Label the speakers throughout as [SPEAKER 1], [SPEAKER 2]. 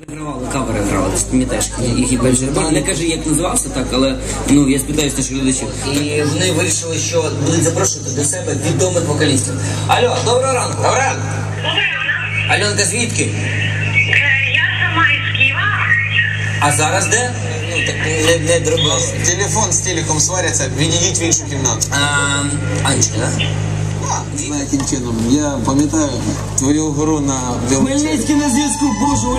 [SPEAKER 1] Перегравали, кавери грали, ти пам'ятаєш, їх і Бенджербан. Не кажи, як називався так, але ну я спитаюся наших глядачів. І вони вирішили, що будуть запрошувати до себе відомих вокалістів. Алло, доброго ранку. Доброго ранку. Альонка, звідки?
[SPEAKER 2] Е, Я сама із Києва.
[SPEAKER 1] А зараз де? Ну так не, не дробили.
[SPEAKER 3] Телефон з телеком сваряться, відійдіть в іншу кімнату.
[SPEAKER 1] А, Анечка, да?
[SPEAKER 3] А, яким чином? Я пам'ятаю твою гору на.
[SPEAKER 1] Хмельницький на зв'язку, боже, у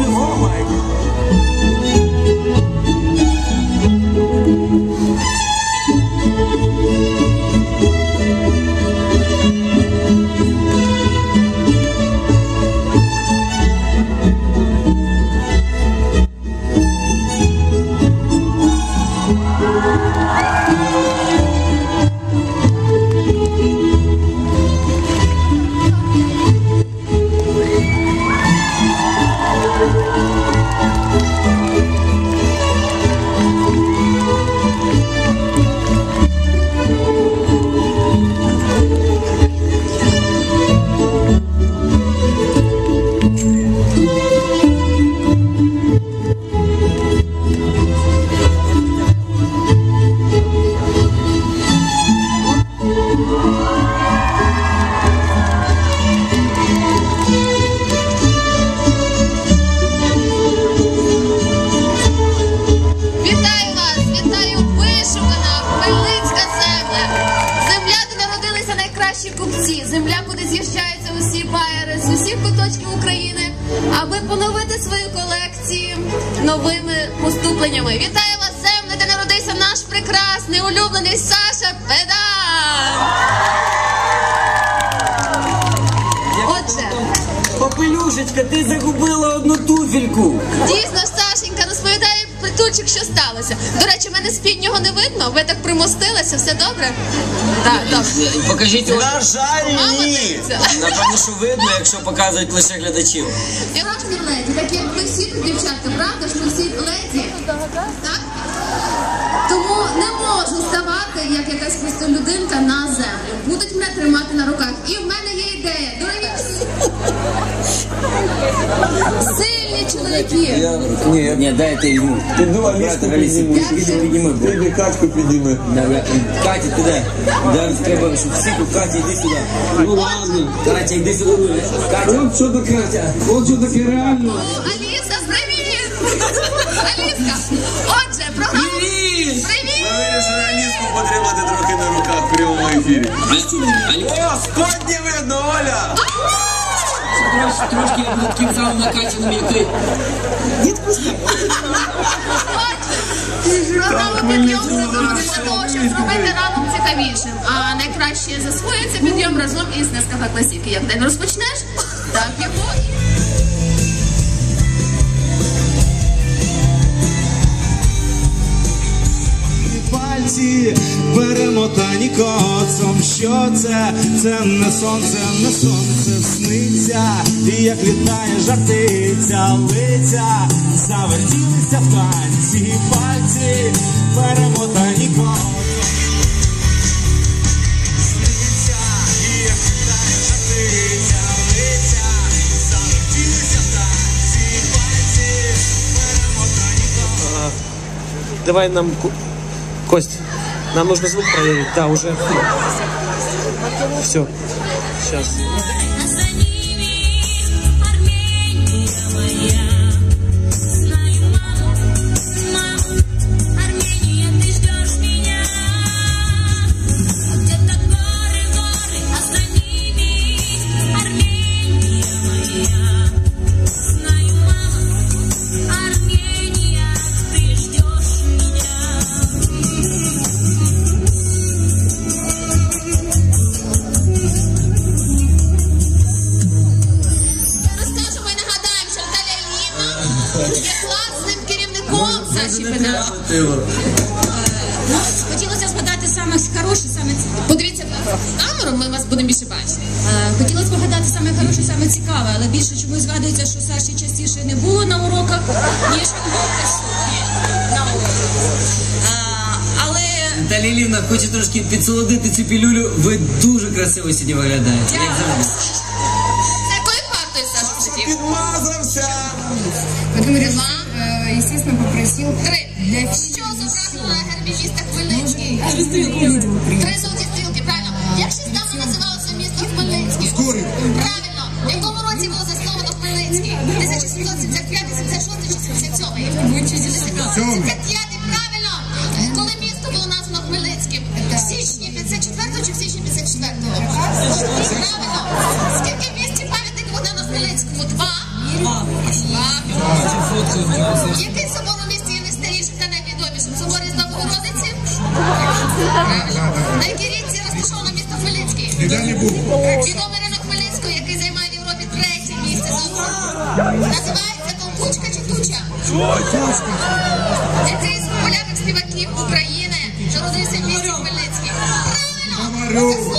[SPEAKER 4] аби поновити свою колекцію новими поступленнями. Вітаю вас, земля, де народився наш прекрасний улюблений Саша Педан! Отже,
[SPEAKER 1] Попелюшечка, ти загубила одну туфельку.
[SPEAKER 4] Дійсно, розповідає що сталося. До речі, мене спіднього не видно. Ви так примостилися, все добре? Так, добре.
[SPEAKER 1] Покажіть
[SPEAKER 3] На жаль,
[SPEAKER 4] Мама
[SPEAKER 3] ні.
[SPEAKER 4] дивиться.
[SPEAKER 1] Напевно, що видно, якщо показують лише глядачів.
[SPEAKER 4] Справжні леді, так як ви всі тут, дівчатка, правда ж ви всі леді? Так? Тому не можу ставати, як якась просто людинка на землю. Будуть мене тримати на руках. І в мене є ідея. Дорогі всі. Сильні чоловіки.
[SPEAKER 3] Я, ні, я
[SPEAKER 1] Ні, дайте візьму.
[SPEAKER 3] піду Аліску
[SPEAKER 1] Брат, Алісі,
[SPEAKER 3] підніму.
[SPEAKER 1] піди, підніми. бо.
[SPEAKER 3] Піди качку підніми.
[SPEAKER 1] Давай. Катя, ти де? Зараз треба, щоб всі тут, Катя, йди сюди. Ну ладно. Катя, йди сюди. Катя.
[SPEAKER 3] От що таке, Катя, от що таке реально.
[SPEAKER 4] О, Аліса, привіт! Аліска, отже, програма...
[SPEAKER 1] Привіт!
[SPEAKER 4] Привіт!
[SPEAKER 3] Ми вирішили Аліску потримати трохи на руках в прямому ефірі. О, сподні видно, Оля!
[SPEAKER 1] Трошки, трошки я буду таким самим накачаним, як ти.
[SPEAKER 4] Програма підйом зробити для того, щоб зробити ранок цікавішим. А найкраще засвоїться підйом разом із Нескафе Класіки. Як день розпочнеш, так його і
[SPEAKER 5] пальці перемотані коцом. Що це? Це не сонце, не сонце. Сниться, і як літає жартиця, лиця, завертілися в танці, пальці перемотані коцом.
[SPEAKER 6] Давай нам, Кость, нам нужно звук проверить. Да, уже. Все. Сейчас.
[SPEAKER 4] Іллівна класним керівником Саші Педан.
[SPEAKER 7] Хотілося згадати саме хороше, саме цікаве.
[SPEAKER 4] Подивіться в камеру, ми вас будемо більше бачити.
[SPEAKER 7] Е, Хотілося згадати саме хороше, саме цікаве, але більше чомусь згадується, що Саші частіше не було на уроках, ніж він був присутній на уроках. Е, Але
[SPEAKER 1] Наталія Іллівна хоче трошки підсолодити цю пілюлю. Ви дуже красиво сьогодні виглядаєте. Як
[SPEAKER 8] э, естественно, попросил
[SPEAKER 4] Три.
[SPEAKER 8] для
[SPEAKER 4] Що зображено на гербі міста Хмельницький? Три золоті стрілки, правильно. Як ще давно називалося місто Хмельницький? Правильно. В якому році було засновано Хмельницький? 1775, 76 чи 77? 75, правильно. Е, Коли місто було названо Хмельницьким? В січні 54 чи в січні 54? Правильно. Скільки в місті пам'ятників Богдану Хмельницькому? Два? Два. Який собор у місті є найстарішим та найвідомішим? Собор із Богородиці? На якій річці розташовано місто Хмельницький? Відомий ринок Хмельницького, який займає в Європі третє місце за об'ємом. Називається Толкучка чи Туча? Який з популярних співаків України народився в місті Хмельницький? Правильно!